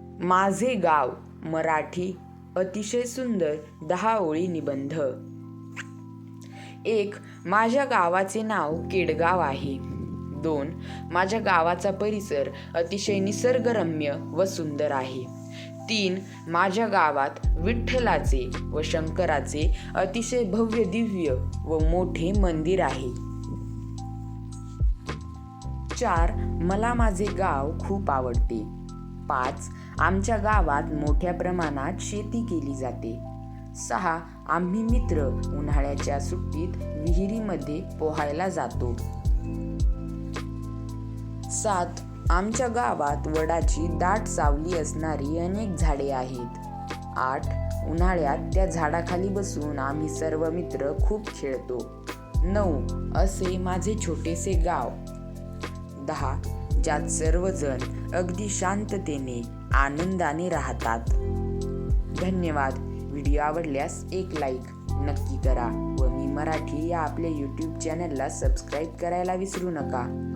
माझे गाव मराठी अतिशय सुंदर दहा ओळी निबंध. एक माझ्या गावाचे नाव केडगाव आहे. दोन माझ्या गावाचा परिसर अतिशय निसर्गरम्य व सुंदर आहे. तीन माझ्या गावात विठ्ठलाचे व शंकराचे अतिशय भव्य दिव्य व मोठे मंदिर आहे. चार मला माझे गाव खूप आवडते. पाच आमच्या गावात मोठ्या प्रमाणात शेती केली जाते. सहा आम्ही मित्र उन्हाळ्याच्या सुट्टीत विहिरीमध्ये पोहायला जातो. सात आमच्या गावात वडाची दाट सावली असणारी अनेक झाडे आहेत. आठ उन्हाळ्यात त्या झाडाखाली बसून आम्ही सर्व मित्र खूप खेळतो. नऊ असे माझे छोटेसे गाव. दहा ज्यात सर्वजण अगदी शांततेने आनंदाने राहतात. धन्यवाद. व्हिडिओ आवडल्यास एक लाईक नक्की करा व मी मराठी या आपल्या यूट्यूब चॅनलला सबस्क्राईब करायला विसरू नका.